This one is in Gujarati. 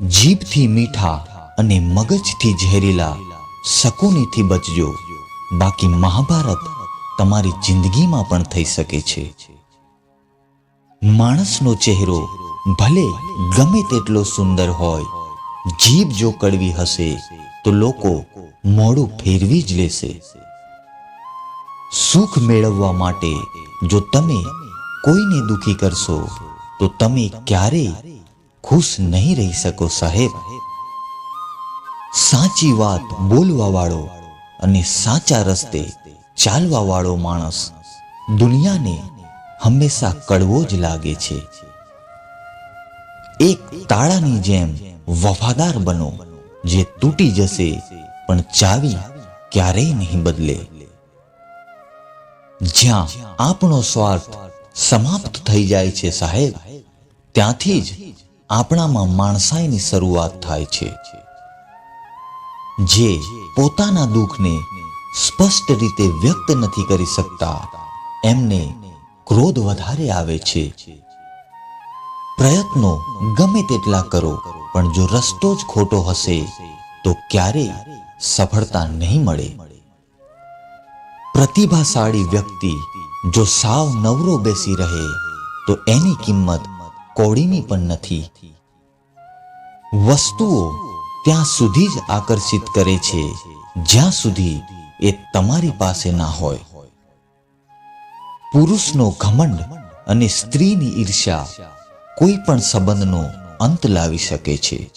જીભથી મીઠા અને મગજથી ઝેરીલા શકુનીથી બચજો. બાકી મહાભારત તમારી જિંદગીમાં પણ થઈ શકે છે. માણસનો ચહેરો ભલે ગમે તેટલો સુંદર હોય, જીભ જો કડવી હશે, તો લોકો મોડું ફેરવી જ લેશે. સુખ મેળવવા માટે જો તમે કોઈને દુખી કરશો, તો તમે ક્યારેય ખુશ નહીં રહી શકો સાહેબ. સાચી વાત બોલવા વાળો અને સાચા રસ્તે ચાલવા વાળો માણસ દુનિયાને હંમેશા કડવો જ લાગે છે. એક તાળાની જેમ વફાદાર બનો જે તૂટી જશે, પણ ચાવી ક્યારેય નહીં બદલે. જ્યાં આપણો સ્વાર્થ સમાપ્ત થઈ જાય છે સાહેબ, ત્યાંથી જ આપણામાં માણસાઈની શરૂઆત થાય છે. જે પોતાના દુઃખને સ્પષ્ટ રીતે વ્યક્ત નથી કરી શકતા, એમને ક્રોધ વધારે આવે છે. પ્રયત્નો ગમે તેટલા કરો, પણ જો રસ્તો જ ખોટો હશે, તો ક્યારેય સફળતા નહીં મળે. પ્રતિભાશાળી વ્યક્તિ જો સાવ નવરો બેસી રહે, તો એની કિંમત કોડીની પણ નથી. વસ્તુઓ ત્યાં સુધી જ આકર્ષિત કરે છે. જ્યાં સુધી એ તમારી પાસે ના હોય. પુરુષનો ઘમંડ અને સ્ત્રીની ઈર્ષ્યા કોઈ પણ સંબંધનો અંત લાવી શકે છે.